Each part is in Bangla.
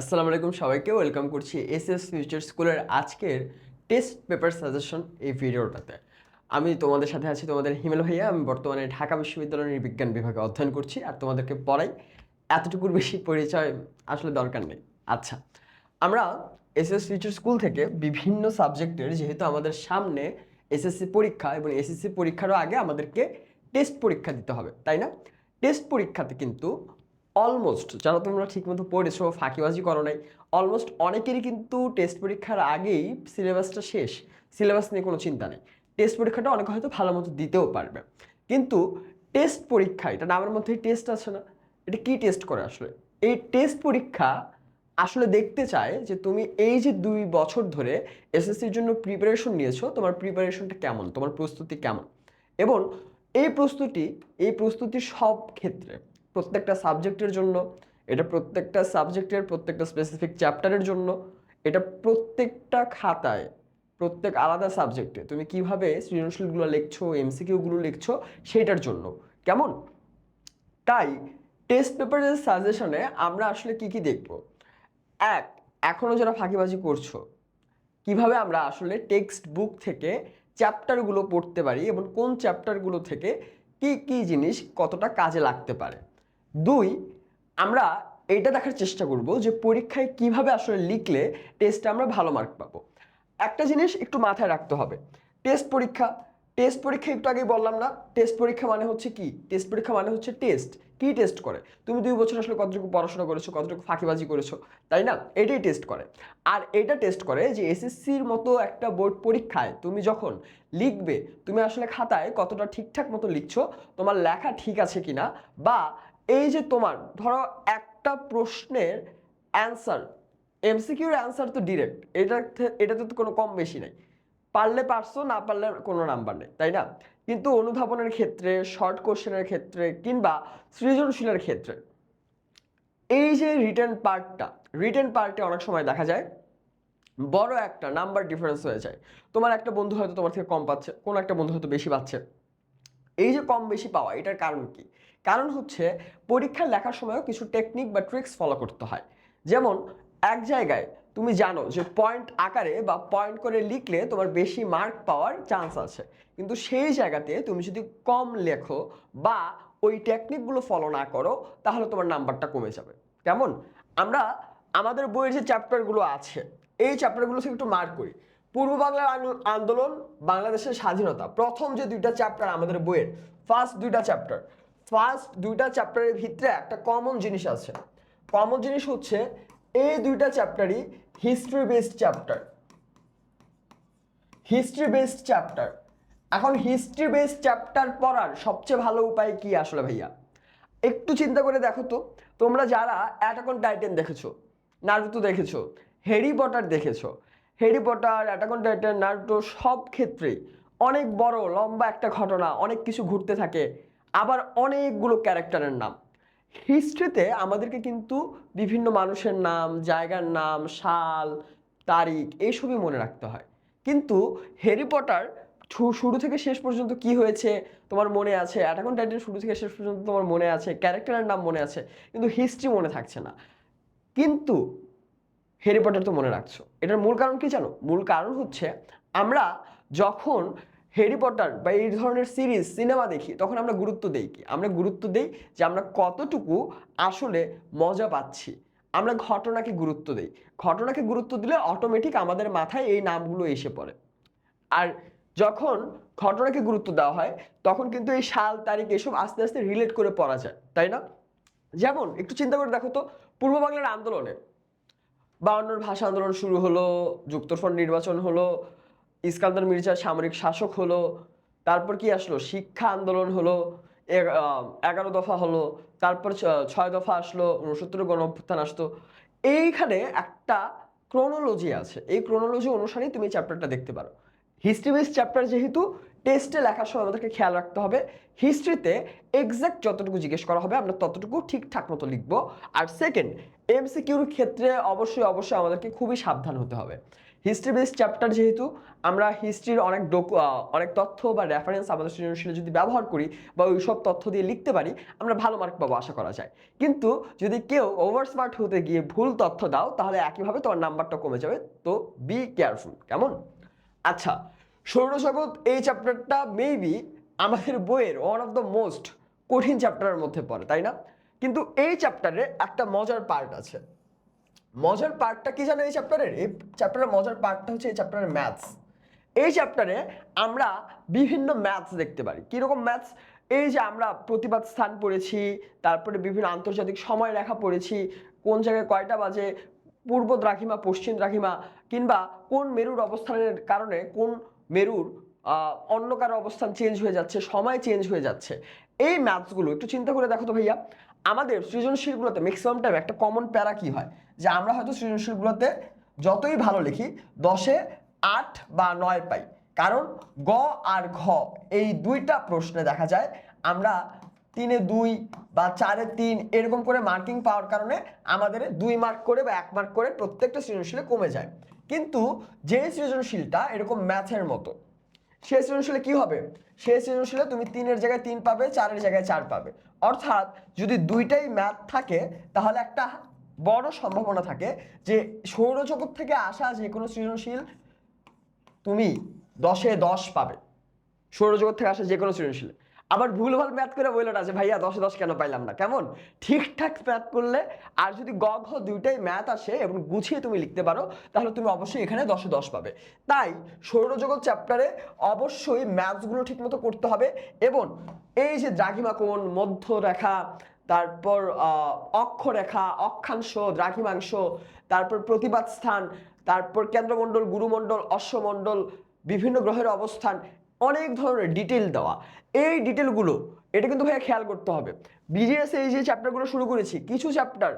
আসসালামু আলাইকুম সবাইকে, ওয়েলকাম করছি এস এস ফিউচার স্কুলের আজকের টেস্ট পেপার সাজেশন এই ভিডিওটাতে। আমি তোমাদের সাথে আছি তোমাদের হিমেল ভাইয়া, আমি বর্তমানে ঢাকা বিশ্ববিদ্যালয়ের বিজ্ঞান বিভাগে অধ্যয়ন করছি আর তোমাদেরকে পড়াই। এতটুকুর বেশি পরিচয় আসলে দরকার নেই। আচ্ছা আমরা এস এস ফিউচার স্কুল থেকে বিভিন্ন সাবজেক্টের, যেহেতু আমাদের সামনে এসএসসি পরীক্ষা এবং এসএসসি পরীক্ষারও আগে আমাদেরকে টেস্ট পরীক্ষা দিতে হবে, তাই না? টেস্ট পরীক্ষাতে কিন্তু অলমোস্ট যারা তোমরা ঠিকমতো পড়েছো, ফাঁকিবাজি করো নাই অলমোস্ট অনেকেরই কিন্তু টেস্ট পরীক্ষার আগেই সিলেবাসটা শেষ সিলেবাস নিয়ে কোনো চিন্তা নেই। টেস্ট পরীক্ষাটা অনেকে হয়তো ভালো মতো দিতেও পারবে। কিন্তু টেস্ট পরীক্ষা, এটা নামের মধ্যেই টেস্ট আছে না, এটা কি টেস্ট করে আসলে? এই টেস্ট পরীক্ষা আসলে দেখতে চায় যে তুমি এই যে দুই বছর ধরে এসএসসির জন্য প্রিপারেশন নিয়েছো, তোমার প্রিপারেশনটা কেমন, তোমার প্রস্তুতি কেমন? এবং এই প্রস্তুতি এই প্রস্তুতি সব ক্ষেত্রে প্রত্যেকটা সাবজেক্টের জন্য, এটা প্রত্যেকটা সাবজেক্টের প্রত্যেকটা স্পেসিফিক চ্যাপ্টারের জন্য, এটা প্রত্যেকটা খাতায়, প্রত্যেক আলাদা সাবজেক্টে তুমি কীভাবে সৃজনশীলগুলো লিখছো এমসিকিউগুলো লিখছো, সেটার জন্য। কেমন? তাই টেস্ট পেপারের সাজেশনে আমরা আসলে কি কি দেখব? এক এখনও যারা ফাঁকিবাজি করছ, কীভাবে আমরা আসলে টেক্সট বুক থেকে চ্যাপ্টারগুলো পড়তে পারি এবং কোন চ্যাপ্টারগুলো থেকে কি কি জিনিস কতটা কাজে লাগতে পারে? দুই, আমরা এটা দেখার চেষ্টা করব যে পরীক্ষায় কীভাবে আসলে লিখলে টেস্টে আমরা ভালো মার্ক পাবো। একটা জিনিস একটু মাথায় রাখতে হবে টেস্ট পরীক্ষা টেস্ট পরীক্ষা একটু আগেই বললাম না টেস্ট পরীক্ষা মানে হচ্ছে কি? টেস্ট পরীক্ষা মানে হচ্ছে টেস্ট কি টেস্ট করে? তুমি দুই বছর আসলে কতটুকু পড়াশোনা করেছ, কতটুকু ফাঁকিবাজি করেছ, তাই না? এটাই টেস্ট করে। আর এটা টেস্ট করে যে এসএসসির মতো একটা বোর্ড পরীক্ষায় তুমি যখন লিখবে, তুমি আসলে খাতায় কতটা ঠিকঠাক মতো লিখছো, তোমার লেখা ঠিক আছে কিনা, বা এই যে তোমার, ধরো একটা প্রশ্নের অ্যান্সার এমসিকিউর অ্যান্সার তো ডিরেক্ট এটা এটাতে তো কোনো কম বেশি নাই। পারলে পারছ, না পারলে কোনো নাম্বার নেই, তাই না? কিন্তু অনুধাবনের ক্ষেত্রে শর্ট কোশ্চেনের ক্ষেত্রে, কিংবা সৃজনশীলের ক্ষেত্রে, এই যে রিটার্ন পার্টটা রিটার্ন পার্টে অনেক সময় দেখা যায়, বড় একটা নাম্বার ডিফারেন্স হয়ে যায়। তোমার একটা বন্ধু হয়তো তোমার থেকে কম পাচ্ছে, কোনো একটা বন্ধু হয়তো বেশি পাচ্ছে। এই যে কম বেশি পাওয়া, এটার কারণ কি? কারণ হচ্ছে পরীক্ষা লেখার সময়ও কিছু টেকনিক বা ট্রিক্স ফলো করতে হয়। যেমন, এক জায়গায় তুমি জানো যে পয়েন্ট আকারে বা পয়েন্ট করে লিখলে তোমার বেশি মার্ক পাওয়ার চান্স আছে। কিন্তু সেই জায়গাতে তুমি যদি কম লেখো বা ওই টেকনিকগুলো ফলো না করো, তাহলে তোমার নাম্বারটা কমে যাবে। কেমন? আমরা, আমাদের বইয়ের যে চ্যাপ্টারগুলো আছে, এই চ্যাপ্টারগুলো থেকে একটু মার্ক করি। পূর্ব বাংলার আন্দোলন, বাংলাদেশের স্বাধীনতা, প্রথম যে দুইটা চ্যাপ্টার আমাদের বইয়ের ফার্স্ট দুইটা চ্যাপ্টার ফার্স্ট দুইটা চ্যাপ্টারের ভিতরে একটা কমন জিনিস আছে। কমন জিনিস হচ্ছে, এই দুইটা চ্যাপ্টারই history based chapter history based chapter এখন হিস্ট্রি বেসড চ্যাপ্টার পড়ার সবচেয়ে ভালো উপায় কি আসলে ভাইয়া? একটু চিন্তা করে দেখো তো। তোমরা যারা অ্যাটাকন টাইটেন দেখেছ নারুতো দেখেছ হ্যারি পটার দেখেছ Harry Potter attack on Titan Naruto সব ক্ষেত্রেই অনেক বড়, লম্বা একটা ঘটনা, অনেক কিছু ঘুরতে থাকে। আবার অনেকগুলো ক্যারেক্টারের নাম। হিস্ট্রিতে আমাদেরকে কিন্তু বিভিন্ন মানুষের নাম, জায়গার নাম, সাল, তারিখ এইসবই মনে রাখতে হয়। কিন্তু হ্যারি পটার শুরু থেকে শেষ পর্যন্ত কি হয়েছে তোমার মনে আছে? অ্যাটাকন টাইটেন শুরু থেকে শেষ পর্যন্ত তোমার মনে আছে? ক্যারেক্টারের নাম মনে আছে? কিন্তু হিস্ট্রি মনে থাকছে না। কিন্তু হ্যারি পটার তো মনে রাখছো। এটার মূল কারণ কি জানো? মূল কারণ হচ্ছে আমরা যখন হ্যারি পটার বা এই ধরনের সিরিজ সিনেমা দেখি, তখন আমরা গুরুত্ব দেই কি? আমরা গুরুত্ব দেই যে আমরা কতটুকু আসলে মজা পাচ্ছি। আমরা ঘটনাকে গুরুত্ব দেই। ঘটনাকে গুরুত্ব দিলে অটোমেটিক আমাদের মাথায় এই নামগুলো এসে পড়ে। আর যখন ঘটনাকে গুরুত্ব দেওয়া হয়, তখন কিন্তু এই সাল, তারিখ এসব আস্তে আস্তে রিলেট করে পড়া যায়, তাই না? যেমন, একটু চিন্তা করে দেখো তো, পূর্ব বাংলার আন্দোলনে বাউন্নর ভাষা আন্দোলন শুরু হলো, যুক্তফ্রন্ট নির্বাচন হলো ইস্কান্দার মির্জা সামরিক শাসক হলো, তারপর কি আসলো? শিক্ষা আন্দোলন হলো এগারো দফা হলো, তারপর ছয় দফা আসলো উনসত্তর গণ অভ্যুত্থান আসতো। এইখানে একটা ক্রোনোলজি আছে। এই ক্রোনোলজি অনুসারেই তুমি চ্যাপ্টারটা দেখতে পারো। হিস্ট্রি বেস চ্যাপ্টার যেহেতু টেস্টে লেখার সময় আমাদেরকে খেয়াল রাখতে হবে। হিস্ট্রিতে এক্সাক্ট যতটুকু জিজ্ঞেস করা হবে, আমরা ততটুকু ঠিকঠাক মতো লিখব। আর সেকেন্ড এমসিকিউর ক্ষেত্রে অবশ্যই অবশ্যই আমাদেরকে খুবই সাবধান হতে হবে। হিস্ট্রি বেসড চ্যাপ্টার যেহেতু, আমরা হিস্ট্রির অনেক ডকু অনেক তথ্য বা রেফারেন্স আমাদের সৃজনশীলে যদি ব্যবহার করি বা ওই সব তথ্য দিয়ে লিখতে পারি, আমরা ভালো মার্ক পাবো আশা করা যায়। কিন্তু যদি কেউ ওভার স্মার্ট হতে গিয়ে ভুল তথ্য দাও, তাহলে একইভাবে তোমার নাম্বারটা কমে যাবে। তো বি কেয়ারফুল কেমন? আচ্ছা সৌরজগৎ এই চ্যাপ্টারটা মেবি আমাদের বইয়ের ওয়ান অফ দ্য মোস্ট কঠিন চ্যাপ্টারের মধ্যে পড়ে, তাই না? কিন্তু এই চ্যাপ্টারে একটা মজার পার্ট আছে। মজার পার্টটা কি জানো এই চ্যাপ্টারের এই চ্যাপ্টারের মজার পার্টটা হচ্ছে এই চ্যাপ্টারের ম্যাথস এই চ্যাপ্টারে আমরা বিভিন্ন ম্যাথস দেখতে পারি। কীরকম ম্যাথস এই যে আমরা প্রতিবাদ স্থান পড়েছি, তারপরে বিভিন্ন আন্তর্জাতিক সময় রেখা পড়েছি, কোন জায়গায় কয়টা বাজে, পূর্ব দ্রাঘিমা, পশ্চিম দ্রাঘিমা, কিংবা কোন মেরুর অবস্থানের কারণে কোন মেরুর অন্য কারও অবস্থান চেঞ্জ হয়ে যাচ্ছে, সময় চেঞ্জ হয়ে যাচ্ছে। এই ম্যাথসগুলো একটু চিন্তা করে দেখো তো ভাইয়া। আমাদের সৃজনশীলগুলোতে ম্যাক্সিমাম টাইম একটা কমন প্যারা কি হয়? যে আমরা হয়তো সৃজনশীলগুলোতে যতই ভালো লিখি, দশে আট বা নয় পাই। কারণ গ আর ঘ এই দুইটা প্রশ্নে দেখা যায়, আমরা তিনে দুই বা চারে তিন এরকম করে মার্কিং পাওয়ার কারণে আমাদের দুই মার্ক করে বা এক মার্ক করে প্রত্যেকটা সৃজনশীলে কমে যায়। কিন্তু যে সৃজনশীলটা এরকম ম্যাথের মতো সে সৃজনশীলে কি হবে? সেই সৃজনশীলে তুমি তিনের জায়গায় তিন পাবে, চারের জায়গায় চার পাবে। অর্থাৎ যদি দুইটাই ম্যাথ থাকে, তাহলে একটা বড় সম্ভাবনা থাকে যে সৌরজগৎ থেকে আসা যে কোনো সৃজনশীল তুমি দশে দশ পাবে। সৌরজগৎ থেকে আসা যে কোনো সৃজনশীল। আবার ভুলভাল ম্যাথ করে বলল না যে, ভাইয়া, দশে দশ কেন পাইলাম না? কেমন? ঠিকঠাক ম্যাথ করলে আর যদি গ ঘ দুইটাই ম্যাথ আসে এবং গুছিয়ে তুমি লিখতে পারো, তাহলে তুমি অবশ্যই এখানে দশে দশ পাবে। তাই সৌরজগৎ চ্যাপ্টারে অবশ্যই ম্যাথসগুলো ঠিকমতো করতে হবে এবং এই যে দ্রাঘিমা কোণ মধ্যরেখা, তারপর অক্ষরেখা, অক্ষাংশ, দ্রাঘিমাংশ, তারপর প্রতিবাদ স্থান, তারপর কেন্দ্রমণ্ডল, গুরুমণ্ডল, অশ্বমণ্ডল, বিভিন্ন গ্রহের অবস্থান, অনেক ধরনের ডিটেল দেওয়া। এই ডিটেলগুলো এটা কিন্তু ভাইয়া খেয়াল করতে হবে। বিজিএস এই যে চ্যাপ্টারগুলো শুরু করেছি, কিছু চ্যাপ্টার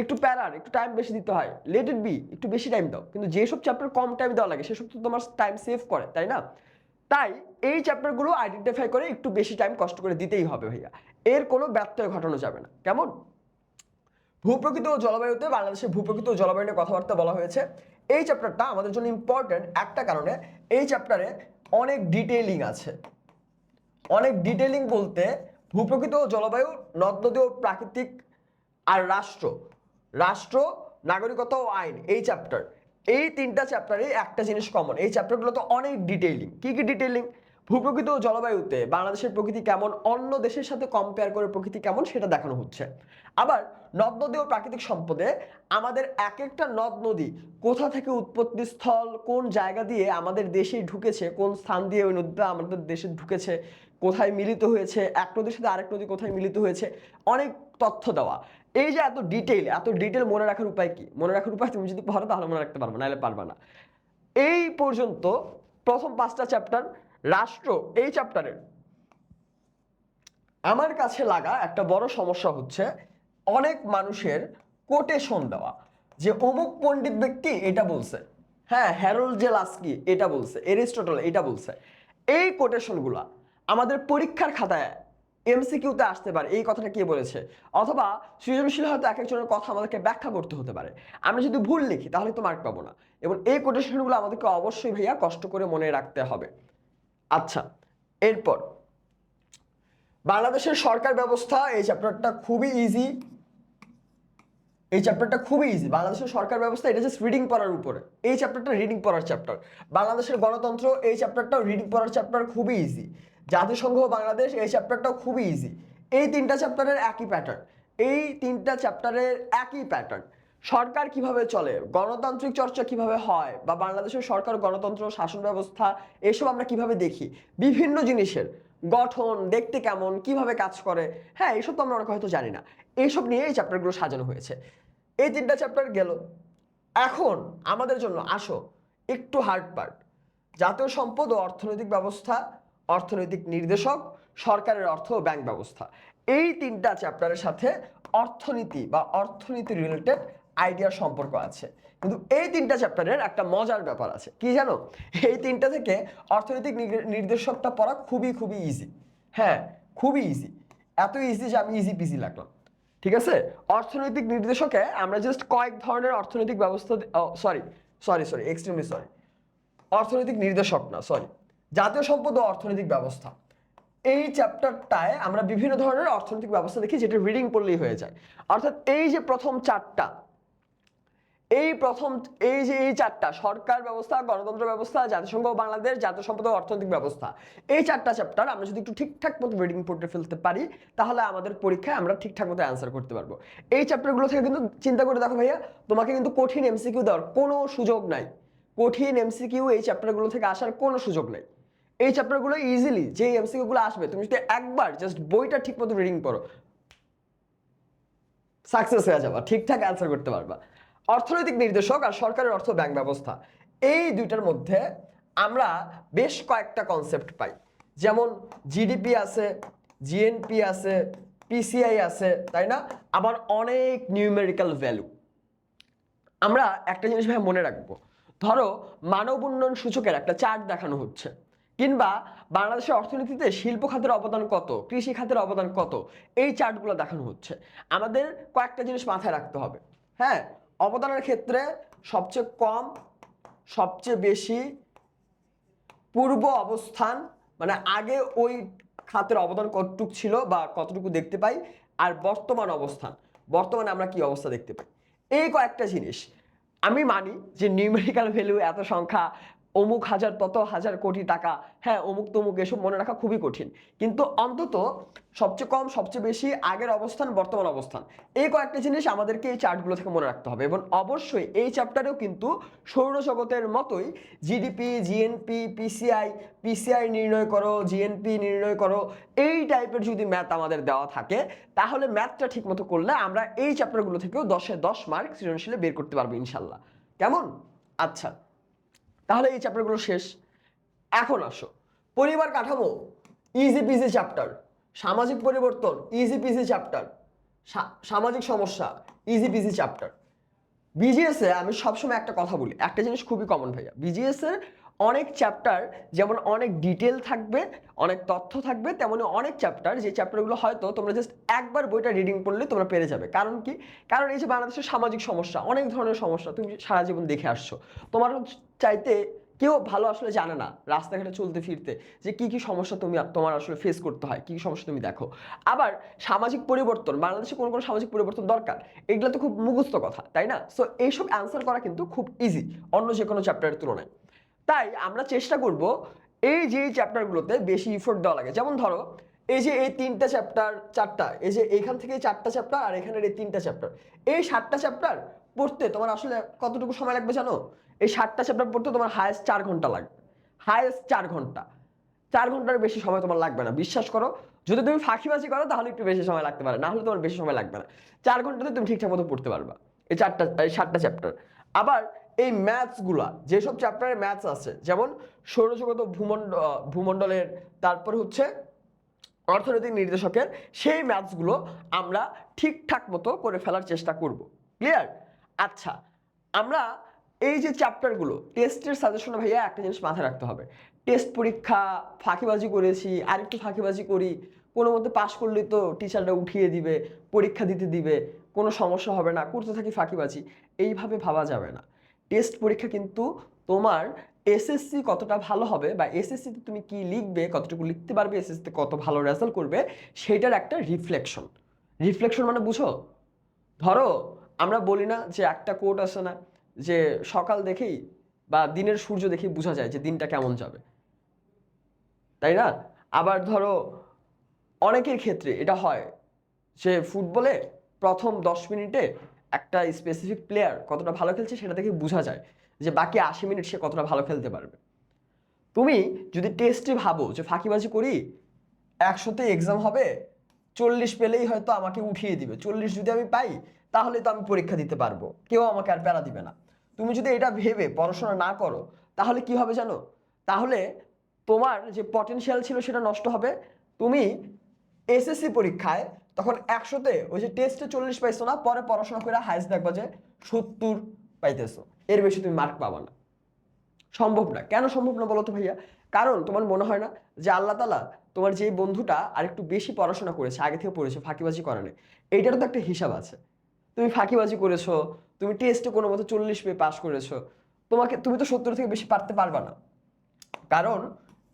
একটু প্যারার, একটু টাইম বেশি দিতে হয়। লেট ইট বি একটু বেশি টাইম দাও। কিন্তু যেসব চ্যাপ্টার কম টাইম দেওয়া লাগে সেসব তো তোমার টাইম সেভ করে, তাই না? তাই এই চ্যাপ্টারগুলো আইডেন্টিফাই করে একটু বেশি টাইম কষ্ট করে দিতেই হবে ভাইয়া। এর কোনো ব্যত্যয় ঘটানো যাবে না। কেমন? ভূপ্রকৃত ও জলবায়ুতে বাংলাদেশের ভূপ্রকৃত ও জলবায়ু নিয়ে কথাবার্তা বলা হয়েছে। এই চ্যাপ্টারটা আমাদের জন্য ইম্পর্টেন্ট একটা কারণে এই চ্যাপ্টারে অনেক ডিটেইলিং আছে। অনেক ডিটেলিং বলতে ভূপ্রকৃত জলবায়ু নদ নদী ও প্রাকৃতিক আর রাষ্ট্র। রাষ্ট্র, নাগরিকতা ও আইন, এই চ্যাপ্টার এই তিনটা চ্যাপ্টারে একটা জিনিস কমন এই চ্যাপ্টারগুলো তো অনেক ডিটেইলিং কি কি ডিটেইলিং ভূপ্রকৃতি ও জলবায়ুতে বাংলাদেশের প্রকৃতি কেমন? অন্য দেশের সাথে কম্পেয়ার করে প্রকৃতি কেমন? সেটা দেখানো হচ্ছে। আবার নদ নদী ও প্রাকৃতিক সম্পদে আমাদের এক একটা নদ নদী কোথা থেকে উৎপত্তি স্থল কোন জায়গা দিয়ে আমাদের দেশে ঢুকেছে, কোন স্থান দিয়ে ওই নদীটা আমাদের দেশে ঢুকেছে, কোথায় মিলিত হয়েছে, এক নদীর সাথে আরেক নদী কোথায় মিলিত হয়েছে, অনেক তথ্য দেওয়া। এই যে এত ডিটেইল এত ডিটেল মনে রাখার উপায় কি? মনে রাখার উপায় তুমি যদি পারো তাহলে মনে রাখতে পারবে, নাহলে পারবে না। এই পর্যন্ত প্রথম পাঁচটা চ্যাপ্টার রাষ্ট্র এই চ্যাপ্টারের আমার কাছে লাগা একটা বড় সমস্যা হচ্ছে অনেক মানুষের কোটেশন দেওয়া, যে অমুক পণ্ডিত ব্যক্তি এটা বলছে হ্যাঁ হ্যারোল্ড জে লাস্কি এটা বলছে, এরিস্টটল এটা বলছে। এই কোটেশনগুলা আমাদের পরীক্ষার খাতায় এমসিকিউতে আসতে পারে, এই কথাটা কে বলেছে? অথবা সৃজনশীল হয়তো এক একজনের কথা আমাদেরকে ব্যাখ্যা করতে হতে পারে। আমরা যদি ভুল লিখি তাহলে তো মার্ক পাবো না। এবং এই কোটেশনগুলো আমাদেরকে অবশ্যই ভাইয়া কষ্ট করে মনে রাখতে হবে। আচ্ছা এরপর। বাংলাদেশের সরকার ব্যবস্থা, এই চ্যাপ্টারটা খুবই ইজি এই চ্যাপ্টারটা খুবই ইজি বাংলাদেশের সরকার ব্যবস্থা, এটা জাস্ট রিডিং পড়ার উপরে। এই চ্যাপ্টারটা রিডিং পড়ার চ্যাপ্টার বাংলাদেশের গণতন্ত্র, এই চ্যাপ্টারটাও রিডিং পড়ার চ্যাপ্টার খুবই ইজি জাতিসংঘ বাংলাদেশ, এই চ্যাপ্টারটাও খুবই ইজি এই তিনটা চ্যাপ্টারের একই প্যাটার্ন এই তিনটা চ্যাপ্টারের একই প্যাটার্ন সরকার কীভাবে চলে? গণতান্ত্রিক চর্চা কীভাবে হয়? বা বাংলাদেশের সরকার, গণতন্ত্র, শাসন ব্যবস্থা, এসব আমরা কীভাবে দেখি? বিভিন্ন জিনিসের গঠন, দেখতে কেমন, কীভাবে কাজ করে? হ্যাঁ এইসব তো আমরা অনেক হয়তো জানি না। এইসব নিয়ে এই চ্যাপ্টারগুলো সাজানো হয়েছে। এই তিনটা চ্যাপ্টার গেল। এখন আমাদের জন্য আসো একটু হার্ড পার্ট জাতীয় সম্পদ ও অর্থনৈতিক ব্যবস্থা, অর্থনৈতিক নির্দেশক, সরকারের অর্থ ও ব্যাংক ব্যবস্থা। এই তিনটা চ্যাপ্টারের সাথে অর্থনীতি বা অর্থনীতি রিলেটেড আইডিয়ার সম্পর্ক আছে। কিন্তু এই তিনটা চ্যাপ্টারের একটা মজার ব্যাপার আছে। কি জানো? এই তিনটা থেকে অর্থনৈতিক নির্দেশকটা পড়া খুবই খুবই ইজি হ্যাঁ খুবই ইজি এত ইজি যে আমি ইজি পিজি লাগলাম। ঠিক আছে? অর্থনৈতিক নির্দেশকে আমরা জাস্ট কয়েক ধরনের অর্থনৈতিক ব্যবস্থা sorry sorry sorry extremely sorry অর্থনৈতিক নির্দেশক না সরি জাতীয় সম্পদ ও অর্থনৈতিক ব্যবস্থা। এই চ্যাপ্টারটায় আমরা বিভিন্ন ধরনের অর্থনৈতিক ব্যবস্থা দেখি যেটা রিডিং পড়লেই হয়ে যায়। অর্থাৎ এই যে প্রথম চারটা এই প্রথম, এই যে এই চারটা, সরকার ব্যবস্থা, গণতন্ত্র ব্যবস্থা, জাতিসংঘ বাংলাদেশ, জাতীয় সম্পদ অর্থনৈতিক ব্যবস্থা, এই চারটা চ্যাপ্টার আমরা যদি একটু ঠিকঠাক মতো রিডিং পড়তে ফেলতে পারি, তাহলে আমাদের পরীক্ষায় আমরা ঠিকঠাক মতো অ্যান্সার করতে পারব। এই চ্যাপ্টারগুলো থেকে কিন্তু চিন্তা করে দেখো ভাইয়া, তোমাকে কিন্তু কঠিন এমসিকিউ দেওয়ার কোনো সুযোগ নাই। কঠিন এমসিকিউ এই চ্যাপ্টারগুলো থেকে আসার কোনো সুযোগ নেই। এই চ্যাপ্টারগুলো ইজিলি যে এমসিকিউগুলো আসবে, তুমি যদি একবার জাস্ট বইটা ঠিক মতো রিডিং পড়ো সাকসেস হয়ে যাবা, ঠিকঠাক অ্যান্সার করতে পারবা। অর্থনৈতিক নির্দেশক আর সরকারের অর্থ ব্যাংক ব্যবস্থা। এই দুইটার মধ্যে আমরা বেশ কয়েকটা কনসেপ্ট পাই। যেমন জিডিপি আছে জিএনপি আছে পিসিআই আছে, তাই না? আবার অনেক নিউমেরিক্যাল ভ্যালু আমরা একটা জিনিস ভাই মনে রাখব। ধরো মানব উন্নয়ন সূচকের একটা চার্ট দেখানো হচ্ছে। কিংবা বাংলাদেশের অর্থনীতিতে শিল্প খাতের অবদান কত, কৃষি খাতের অবদান কত, এই চার্টগুলো দেখানো হচ্ছে। আমাদের কয়েকটা জিনিস মাথায় রাখতে হবে। হ্যাঁ? অবদানের ক্ষেত্রে সবচেয়ে কম, সবচেয়ে বেশি পূর্ব অবস্থান মানে আগে ওই খাতের অবদান কতটুকু ছিল বা কতটুকু দেখতে পাই আর বর্তমান অবস্থান। বর্তমানে আমরা কি অবস্থা দেখতে পাই? এই কয়েকটা জিনিস আমি মানি যে নিউমেরিক্যাল ভ্যালু এত সংখ্যা অমুক হাজার তত হাজার কোটি টাকা। হ্যাঁ অমুক তমুক এসব মনে রাখা খুবই কঠিন। কিন্তু অন্তত সবচেয়ে কম, সবচেয়ে বেশি আগের অবস্থান, বর্তমান অবস্থান। এই কয়েকটা জিনিস আমাদেরকে এই চার্টগুলো থেকে মনে রাখতে হবে এবং অবশ্যই এই চ্যাপ্টারেও কিন্তু সৌরজগতের মতোই জিডিপি জিএনপি পিসিআই পিসিআই নির্ণয় করো জিএনপি নির্ণয় করো, এই টাইপের যদি ম্যাথ আমাদের দেওয়া থাকে, তাহলে ম্যাথটা ঠিকমতো করলে আমরা এই চ্যাপ্টারগুলো থেকেও দশে দশ মার্ক সৃজনশীলে বের করতে পারব ইনশাল্লাহ। কেমন? আচ্ছা। তাহলে এই চ্যাপ্টারগুলো শেষ। এখন আসো। পরিবার কাঠামো ইজি পিজি চ্যাপ্টার সামাজিক পরিবর্তন ইজি পিজি চ্যাপ্টার সামাজিক সমস্যা ইজি পিজি চ্যাপ্টার বিজিএসে আমি সবসময় একটা কথা বলি, একটা জিনিস খুবই কমন ভাইয়া। বিজিএস এর অনেক চ্যাপ্টার যেমন অনেক ডিটেল থাকবে, অনেক তথ্য থাকবে, তেমনি অনেক চ্যাপ্টার যে চ্যাপ্টারগুলো হয়তো তোমরা জাস্ট একবার বইটা রিডিং পড়লে তোমরা পেরে যাবে। কারণ কি? কারণ এই যে বাংলাদেশের সামাজিক সমস্যা, অনেক ধরনের সমস্যা, তুমি সারা জীবন দেখে আসছো। তোমার চাইতে কেউ ভালো আসলে জানে না রাস্তাঘাটে চলতে ফিরতে যে কি কি সমস্যা তুমি তোমার আসলে ফেস করতে হয়, কি কি সমস্যা তুমি দেখো। আবার সামাজিক পরিবর্তন, বাংলাদেশে কোন কোন সামাজিক পরিবর্তন দরকার? এগুলো তো খুব মুখস্থ কথা, তাই না? সো এইসব অ্যান্সার করা কিন্তু খুব ইজি অন্য যে কোনো চ্যাপ্টারের তুলনায়। তাই আমরা চেষ্টা করব এই যে চ্যাপ্টারগুলোতে বেশি ইফোর্ট দেওয়া লাগে। যেমন ধরো, এই যে এই তিনটা চ্যাপ্টার চারটা, এই যে এইখান থেকে চারটা চ্যাপ্টার আর এখানের এই তিনটা চ্যাপ্টার এই সাতটা চ্যাপ্টার পড়তে তোমার আসলে কতটুকু সময় লাগবে জানো? এই সাতটা চ্যাপ্টার পড়তে তোমার হায়েস্ট চার ঘণ্টা লাগবে হায়েস্ট চার ঘণ্টা। চার ঘণ্টার বেশি সময় তোমার লাগবে না। বিশ্বাস করো, যদি তুমি ফাঁকিবাজি করো তাহলে একটু বেশি সময় লাগতে পারে না হলে তোমার বেশি সময় লাগবে না। চার ঘন্টাতে তুমি ঠিকঠাক মতো পড়তে পারবা। এই চারটা, এই সাতটা চ্যাপ্টার আবার এই ম্যাথসগুলা যেসব চ্যাপ্টারে ম্যাথস আছে, যেমন সৌরজগত ভূমণ্ড ভূমণ্ডলের, তারপর হচ্ছে অর্থনৈতিক নির্দেশকের, সেই ম্যাথসগুলো আমরা ঠিকঠাক মতো করে ফেলার চেষ্টা করব। ক্লিয়ার আচ্ছা আমরা এই যে চ্যাপ্টারগুলো টেস্টের সাজেশনে ভাইয়া একটা জিনিস মাথায় রাখতে হবে। টেস্ট পরীক্ষা, ফাঁকিবাজি করেছি, আরেকটু ফাঁকিবাজি করি, কোনো মতে পাশ করলেই তো টিচাররা উঠিয়ে দিবে, পরীক্ষা দিতে দিবে, কোনো সমস্যা হবে না, করতে থাকি ফাঁকিবাজি, এইভাবে ভাবা যাবে না। টেস্ট পরীক্ষা কিন্তু তোমার এসএসসি কতটা ভালো হবে বা এসএসসিতে তুমি কি লিখবে, কতটুকু লিখতে পারবে, এসএসসিতে কত ভালো রেজাল্ট করবে, সেটার একটা রিফ্লেকশন রিফ্লেকশন মানে বুঝো? ধরো, আমরা বলি না যে একটা কোট আসে না, যে সকাল দেখেই বা দিনের সূর্য দেখেই বোঝা যায় যে দিনটা কেমন যাবে। তাই না? আবার ধরো, অনেকের ক্ষেত্রে এটা হয় যে ফুটবলে প্রথম দশ মিনিটে একটা স্পেসিফিক প্লেয়ার কতটা ভালো খেলছে সেটা থেকে বোঝা যায় যে বাকি আশি মিনিট সে কতটা ভালো খেলতে পারবে। তুমি যদি টেস্টে ভাবো যে ফাঁকিবাজি করি, একশোতে এক্সাম হবে, চল্লিশ পেলেই হয়তো আমাকে উঠিয়ে দিবে। চল্লিশ যদি আমি পাই, তাহলে তো আমি পরীক্ষা দিতে পারব। কেউ আমাকে আর প্যারা দিবে না। তুমি যদি এটা ভেবে পড়াশোনা না করো, তাহলে কি হবে জানো? তাহলে তোমার যে পটেনশিয়াল ছিল সেটা নষ্ট হবে। তুমি এসএসসি পরীক্ষায় তখন একশোতে ওই যে টেস্টে চল্লিশ পাইছো না, পরে পড়াশোনা করে হাইস্ট দেখবা যে সত্তর পাইতেছো। এর বেশি তুমি মার্ক পাবা না। সম্ভব না। কেন সম্ভব না বলো তো ভাইয়া? কারণ তোমার মনে হয় না যে আল্লাহ তালা তোমার যে বন্ধুটা আর একটু বেশি পড়াশোনা করেছে, আগে থেকে পড়েছে, ফাঁকিবাজি করে নেই। এইটারও তো একটা হিসাব আছে। তুমি ফাঁকিবাজি করেছ, তুমি টেস্টে কোনো মতো চল্লিশ পেয়ে পাস করেছ। তোমাকে, তুমি তো সত্তর থেকে বেশি পারতে পারবা না। কারণ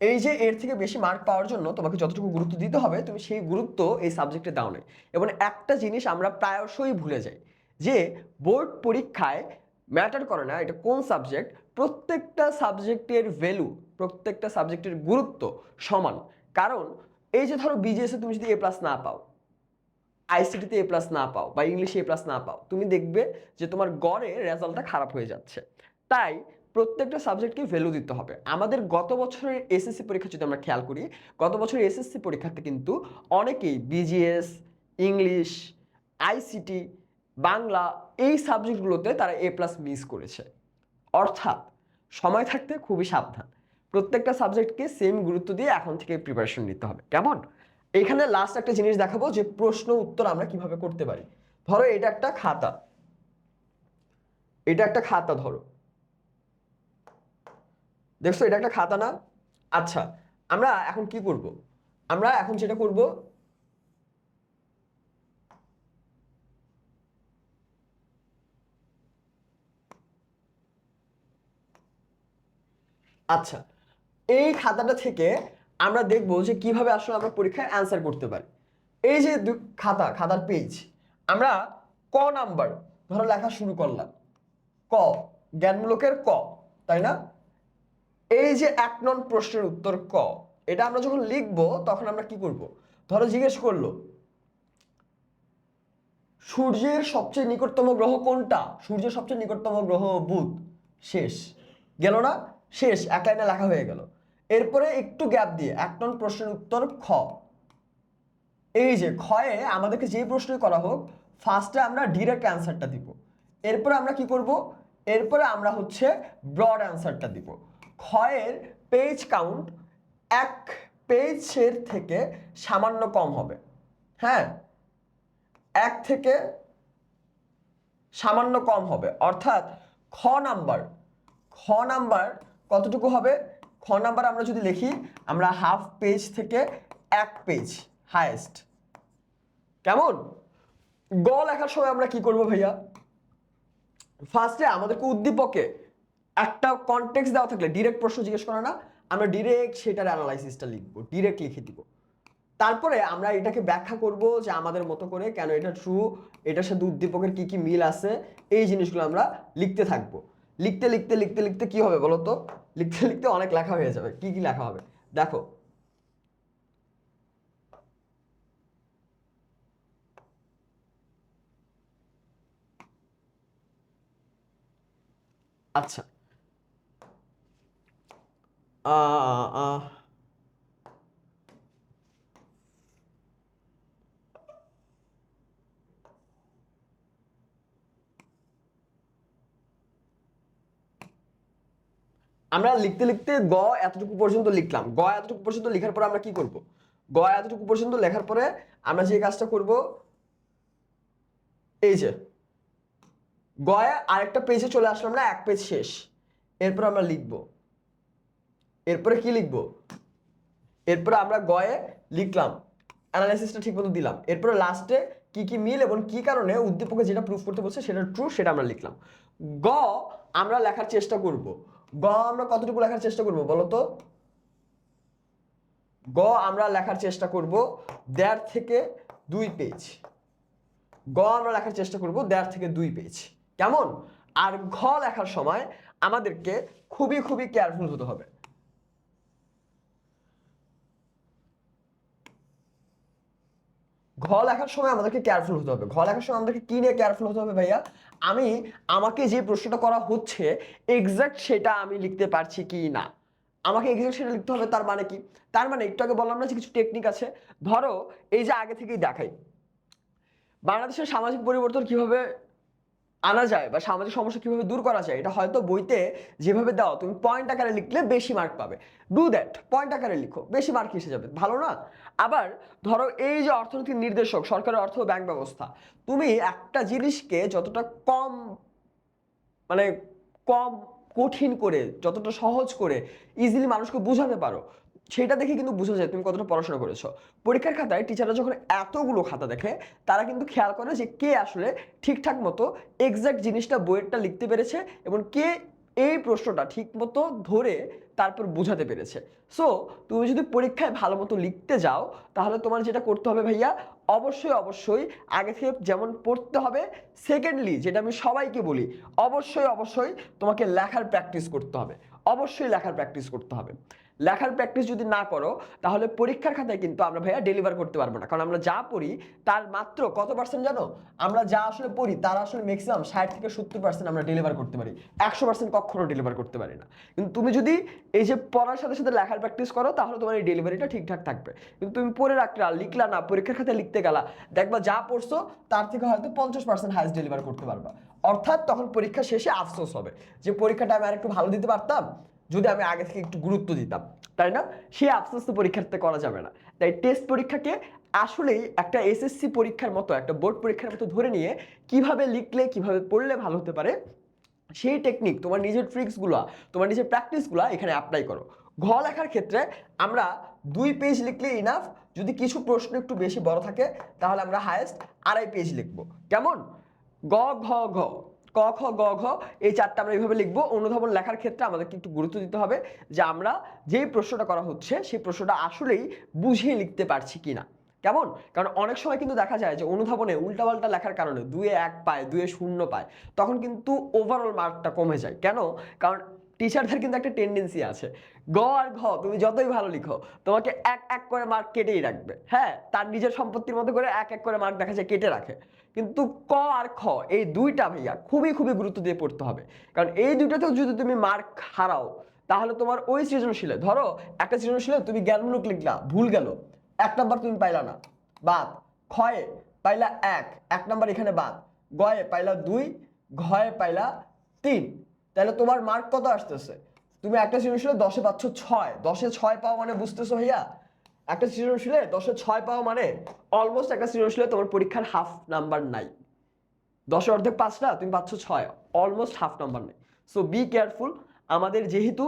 এই যে এর থেকে বেশি মার্ক পাওয়ার জন্য তোমাকে যতটুকু গুরুত্ব দিতে হবে, তুমি সেই গুরুত্ব এই সাবজেক্টে দাও নাই এবং একটা জিনিস আমরা প্রায়শই ভুলে যাই, যে বোর্ড পরীক্ষায় ম্যাটার করে না এটা কোন সাবজেক্ট প্রত্যেকটা সাবজেক্টের ভ্যালু প্রত্যেকটা সাবজেক্টের গুরুত্ব সমান। কারণ এই যে ধরো বিজিএসে তুমি যদি এ প্লাস না পাও আইসিটিতে এ প্লাস না পাও বা ইংলিশে এ প্লাস না পাও, তুমি দেখবে যে তোমার গড়ে রেজাল্টটা খারাপ হয়ে যাচ্ছে। তাই প্রত্যেকটা সাবজেক্টকে ভ্যালু দিতে হবে। আমাদের গত বছরের এসএসসি পরীক্ষা যদি আমরা খেয়াল করি, গত বছরের এসএসসি পরীক্ষাতে কিন্তু অনেকেই বিজিএস ইংলিশ আইসিটি বাংলা এই সাবজেক্টগুলোতে তারা এ প্লাস মিস করেছে। অর্থাৎ সময় থাকতে খুবই সাবধান। প্রত্যেকটা সাবজেক্টকে সেম গুরুত্ব দিয়ে এখন থেকে প্রিপারেশন নিতে হবে। কেমন? এখানে লাস্ট একটা জিনিস দেখাবো যে প্রশ্ন উত্তর আমরা কীভাবে করতে পারি। ধরো এটা একটা খাতা। এটা একটা খাতা ধরো। দেখছ, এটা একটা খাতা না? আচ্ছা আমরা এখন কি করব? আমরা এখন যেটা করব আচ্ছা এই খাতাটা থেকে আমরা দেখব যে কীভাবে আসলে আমরা পরীক্ষায় অ্যান্সার করতে পারি। এই যে খাতা, খাতার পেজ আমরা ক নাম্বার ধরো লেখা শুরু করলাম। ক, জ্ঞানমূলকের ক, তাই না? এই যে এক নন প্রশ্নের উত্তর ক, এটা আমরা যখন লিখব, তখন আমরা কি করব? ধরো জিজ্ঞেস করল, সূর্যের সবচেয়ে নিকটতম গ্রহ কোনটা? সূর্যের সবচেয়ে নিকটতম গ্রহ বুধ। শেষ। গেল না? শেষ। এক লাইনে লেখা হয়ে গেল। এরপরে একটু গ্যাপ দিয়ে, এক নন প্রশ্নের উত্তর খ। এই যে ক্ষয়ে আমাদেরকে যে প্রশ্নই করা হোক ফার্স্টে আমরা ডিরেক্ট অ্যান্সারটা দিব। এরপরে আমরা কি করব? এরপরে আমরা হচ্ছে ব্রড অ্যান্সারটা দিব। ক্ষয়ের পেজ কাউন্ট এক পেজের থেকে সামান্য কম হবে। হ্যাঁ? এক থেকে সামান্য কম হবে। অর্থাৎ খ নাম্বার খ নাম্বার কতটুকু হবে? খ নাম্বার আমরা যদি লিখি, আমরা হাফ পেজ থেকে এক পেজ হায়েস্ট কেমন? গ লেখার সময় আমরা কি করব ভাইয়া? ফার্স্টে আমাদেরকে উদ্দীপকে একটা কনটেক্সট দেওয়া থাকলে ডিরেক্ট প্রশ্ন জিজ্ঞেস করে না, আমরা ডিরেক্ট সেটার অ্যানালাইসিসটা লিখব ডিরেক্ট লিখে দিব। তারপরে আমরা এটাকে ব্যাখ্যা করব যে আমাদের মতো করে কেন এটা ট্রু এটার সাথে উদ্দীপকের কি কি মিল আছে, এই জিনিসগুলো আমরা লিখতে থাকব। লিখতে লিখতে লিখতে লিখতে কি হবে বলো তো লিখতে লিখতে অনেক লেখা হয়ে যাবে। কি কি লেখা হবে? দেখো। আচ্ছা। আহ, আহ, আমরা লিখতে লিখতে গ এতটুকু পর্যন্ত লিখলাম। গ এতটুকু পর্যন্ত লেখার পরে আমরা কি করব? গ এতটুকু পর্যন্ত লেখার পরে আমরা যে কাজটা করব এই যে। গয়ে আরেকটা পেজে চলে আসলাম না এক পেজ শেষ। এরপর আমরা লিখব। এরপরে কি লিখব? এরপরে আমরা গয়ে লিখলাম অ্যানালাইসিসটা ঠিক মতো দিলাম। এরপরে লাস্টে কি কি মিল এবং কি কারণে উদ্দীপকে যেটা প্রুফ করতে বলছে সেটা ট্রু সেটা আমরা লিখলাম। গ, আমরা লেখার চেষ্টা করব। গ, আমরা কতটুকু লেখার চেষ্টা করব বলো তো? গ, আমরা লেখার চেষ্টা করব দেড় থেকে দুই পেজ গ, আমরা লেখার চেষ্টা করব দেড় থেকে দুই পেজ কেমন? আর ঘ লেখার সময় আমাদেরকে খুবই খুবই কেয়ারফুল হতে হবে। ঘ লেখার সময় আমাদেরকে কেয়ারফুল হতে হবে। ঘ লেখার সময় আমাদেরকে কি নিয়ে কেয়ারফুল হতে হবে ভাইয়া? আমি, আমাকে যে প্রশ্নটা করা হচ্ছে এক্সাক্ট সেটা আমি লিখতে পারছি কি না। আমাকে এক্সাক্ট সেটা লিখতে হবে, তার মানে কি? তার মানে একটু আগে বললাম না যে কিছু টেকনিক আছে? ধরো, এই যে আগে থেকেই দেখাই। বাংলাদেশের সামাজিক পরিবর্তন কীভাবে আনা যায় বা সামাজিক সমস্যা কীভাবে দূর করা যায়, এটা হয়তো বইতে যেভাবে দাও, তুমি পয়েন্ট আকারে লিখলে বেশি মার্ক পাবে। ডু দ্যাট পয়েন্ট আকারে লিখো, বেশি মার্ক এসে যাবে, ভালো না? আবার ধরো এই যে অর্থনৈতিক নির্দেশক, সরকারের অর্থ ব্যাংক ব্যবস্থা, তুমি একটা জিনিসকে যতটা কম মানে কম কঠিন করে, যতটা সহজ করে ইজিলি মানুষকে বোঝাতে পারো সেটা দেখে কিন্তু বোঝা যায় তুমি কতটা পড়াশোনা করেছ। পরীক্ষার খাতায় টিচাররা যখন এতগুলো খাতা দেখে, তারা কিন্তু খেয়াল করে যে কে আসলে ঠিকঠাক মতো এক্সাক্ট জিনিসটা বইয়েরটা লিখতে পেরেছে এবং কে এই প্রশ্নটা ঠিক মতো ধরে তারপর বোঝাতে পেরেছে। সো তুমি যদি পরীক্ষায় ভালো মতো লিখতে যাও, তাহলে তোমার যেটা করতে হবে ভাইয়া, অবশ্যই অবশ্যই আগে থেকে যেমন পড়তে হবে সেকেন্ডলি যেটা আমি সবাইকে বলি, অবশ্যই অবশ্যই তোমাকে লেখার প্র্যাকটিস করতে হবে। অবশ্যই লেখার প্র্যাকটিস করতে হবে। লেখার প্র্যাকটিস যদি না করো, তাহলে পরীক্ষার খাতায় কিন্তু আমরা ভাইয়া ডেলিভার করতে পারব না। কারণ আমরা যা পড়ি, তার মাত্র কত পার্সেন্ট জানো? আমরা যা আসলে পড়ি, তার আসলে ম্যাক্সিমাম ষাট থেকে সত্তর পার্সেন্ট আমরা ডেলিভার করতে পারি। একশো পার্সেন্ট কখনো ডেলিভার করতে পারি না। কিন্তু তুমি যদি এই যে পড়ার সাথে সাথে লেখার প্র্যাকটিস করো, তাহলে তোমার এই ডেলিভারিটা ঠিকঠাক থাকবে। কিন্তু তুমি পড়ে রাখলা লিখলা না, পরীক্ষার খাতায় লিখতে গেলা, দেখবা যা পড়ছো, তার থেকে হয়তো পঞ্চাশ পার্সেন্ট হাইস্ট ডেলিভার করতে পারবা। অর্থাৎ তখন পরীক্ষা শেষে আফসোস হবে। যে পরীক্ষাটা আমি আর একটু ভালো দিতে পারতাম যদি আমি আগে থেকে একটু গুরুত্ব দিতাম, তাই না? সেই আফসোস তো পরীক্ষাতে করা যাবে না। তাই টেস্ট পরীক্ষাকে আসলেই একটা এসএসসি পরীক্ষার মতো, একটা বোর্ড পরীক্ষার মতো ধরে নিয়ে কীভাবে লিখলে, কীভাবে পড়লে ভালো হতে পারে, সেই টেকনিক তোমার নিজের ট্রিক্সগুলো তোমার নিজের প্র্যাকটিসগুলো এখানে অ্যাপ্লাই করো। ঘ লেখার ক্ষেত্রে আমরা দুই পেজ লিখলে ইনাফ যদি কিছু প্রশ্ন একটু বেশি বড় থাকে, তাহলে আমরা হায়েস্ট আড়াই পেজ লিখব। কেমন? গ, ঘ ঘ। ক, খ, গ, ঘ, এই চারটা আমরা এইভাবে লিখব। অনুধাবন লেখার ক্ষেত্রে আমাদেরকে একটু গুরুত্ব দিতে হবে যে আমরা যেই প্রশ্নটা করা হচ্ছে, সেই প্রশ্নটা আসলেই বুঝিয়ে লিখতে পারছি কিনা। কেমন? কারণ অনেক সময় কিন্তু দেখা যায় যে অনুধাবনে উল্টাপাল্টা লেখার কারণে দুয়ে এক পায়, দুয়ে শূন্য পায়, তখন কিন্তু ওভারঅল মার্কটা কমে যায়। কেন? কারণ টিচারদের কিন্তু একটা টেন্ডেন্সি আছে। গ আর ঘ, তুমি যতই ভালো লিখো, তোমাকে এক এক করে মার্ক কেটেই রাখবে। হ্যাঁ তার নিজের সম্পত্তির মতো করে এক এক করে মার্ক দেখা যায় কেটে রাখে। কিন্তু ক আর খ, এই দুইটা ভাইয়া খুবই খুবই গুরুত্ব দিয়ে পড়তে হবে। কারণ এই দুইটাতেও যদি তুমি মার্ক হারাও, তাহলে তোমার ওই সৃজনশীলে, ধরো একটা সৃজনশীলে তুমি জ্ঞানমূলক লিখলা, ভুল গেল, এক নাম্বার তুমি পাইলা না, বাদ। ক্ষয়ে পাইলা এক এক নাম্বার এখানে বাদ। গয়ে পাইলা দুই, ঘয়ে পাইলা তিন। তাহলে তোমার মার্ক কত আসতেছে? তুমি একটা সৃজনশীলে দশে পাচ্ছ ছয়। দশে ছয় পাওয়া মানে বুঝতেছো ভাইয়া? একটা সৃজনশীলে দশে ছয় পাওয়া মানে অলমোস্ট একটা সৃজনশীলে তোমার পরীক্ষার হাফ নাম্বার নাই। দশে অর্ধেক পাঁচ না, তুমি পাচ্ছ ছয়। অলমোস্ট হাফ নাম্বার নেই। সো বি কেয়ারফুল আমাদের যেহেতু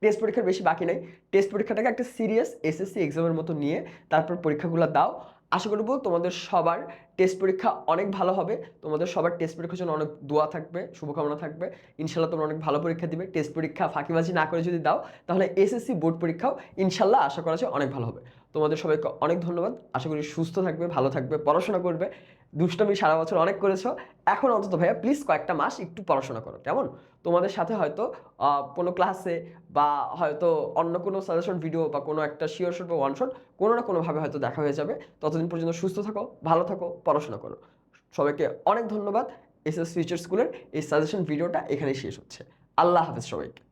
টেস্ট পরীক্ষার বেশি বাকি নেই টেস্ট পরীক্ষাটাকে একটা সিরিয়াস এসএসসি এক্সামের মতো নিয়ে তারপর পরীক্ষাগুলো দাও। আশা করব তোমাদের সবার টেস্ট পরীক্ষা অনেক ভালো হবে। তোমাদের সবার টেস্ট পরীক্ষার জন্য অনেক দোয়া থাকবে, শুভকামনা থাকবে। ইনশাল্লাহ তোমরা অনেক ভালো পরীক্ষা দিবে। টেস্ট পরীক্ষা ফাঁকিবাজি না করে যদি দাও, তাহলে এসএসসি বোর্ড পরীক্ষাও ইনশাল্লাহ আশা করা যায় অনেক ভালো হবে। তোমাদের সবাইকে অনেক ধন্যবাদ। আশা করি সুস্থ থাকবে, ভালো থাকবে, পড়াশোনা করবে। দুষ্টমি সারা বছর অনেক করেছ। এখন অন্তত ভাইয়া প্লিজ কয়েকটা মাস একটু পড়াশোনা করো, কেমন? তোমাদের সাথে হয়তো কোনো ক্লাসে বা হয়তো অন্য কোনো সাজেশন ভিডিও বা কোনো একটা শিওর শট বা ওয়ান শট কোনো না কোনোভাবে হয়তো দেখা হয়ে যাবে। ততদিন পর্যন্ত সুস্থ থাকো, ভালো থাকো, পড়াশোনা করো। সবাইকে অনেক ধন্যবাদ। এস এস ফিউচার স্কুলের এই সাজেশন ভিডিওটা এখানেই শেষ হচ্ছে। আল্লাহ হাফেজ সবাইকে।